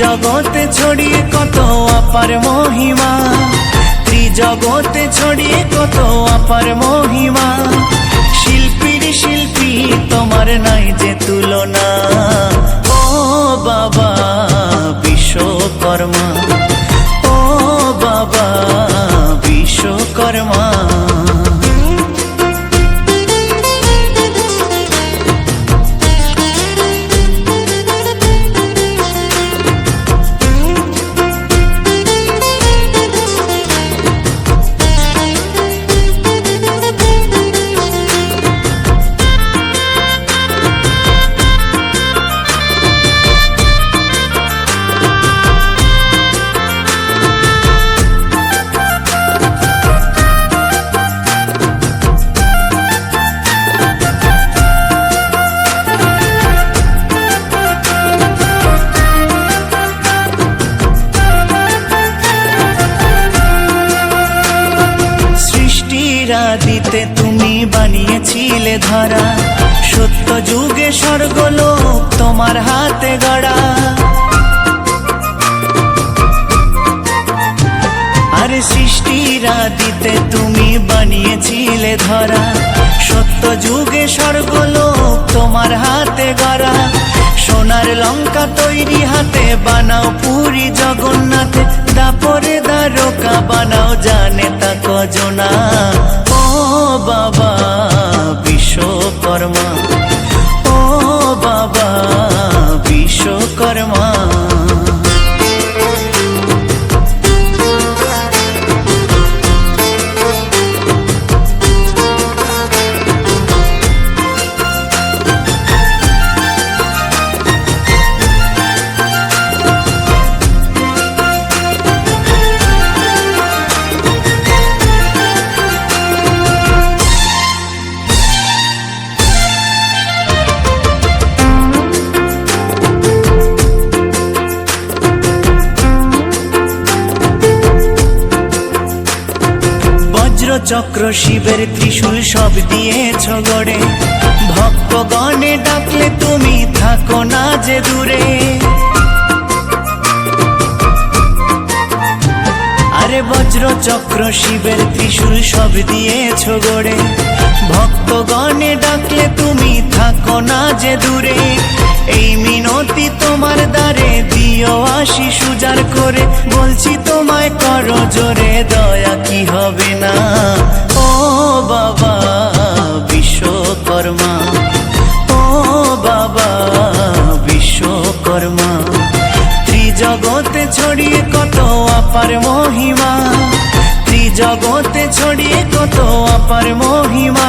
ত্রিজগতে ছড়িয়ে কত অপার মহিমা? ত্রিজগতে ছড়িয়ে কত অপার মহিমা? শিল্পীর শিল্পী, তোমার নাই যে তুলনা। ও বাবা, বিশ্বকর্মা। ও বাবা, বিশ্বকর্মা। আদিতে তুমি বানিয়েছিলে ধরা। সত্য যুগে স্বর্গলোক তোমার হাতে গড়া। আরে সৃষ্টির আদিতে তুমি বানিয়েছিলে ধরা। সত্য যুগে স্বর্গলোক তোমার হাতে গড়া। সোনার লঙ্কা তৈরি হাতে বানাও পুরী জগন্নাথে দাপরে দ্বারকা। বাবা বিশ্বকর্মা। চক্র শিবের ত্রিশূল সব দিয়েছ গড়ে। ভক্তগণে ডাকলে তুমি থাকো না যে দূরে। আরে বজ্র চক্র শিবের ত্রিশূল সব দিয়েছ গড়ে। ভক্তগণে ডাকলে তুমি থাকো না যে দূরে। এই মিনতি তোমার দ্বারে দিও আশি সুজার করে। বলছি তোমায় করো জোরে, দয়া কি হবে না? ত্রিজগতে ছড়িয়ে কত অপার মহিমা। ত্রিজগতে ছড়িয়ে কত অপার মহিমা।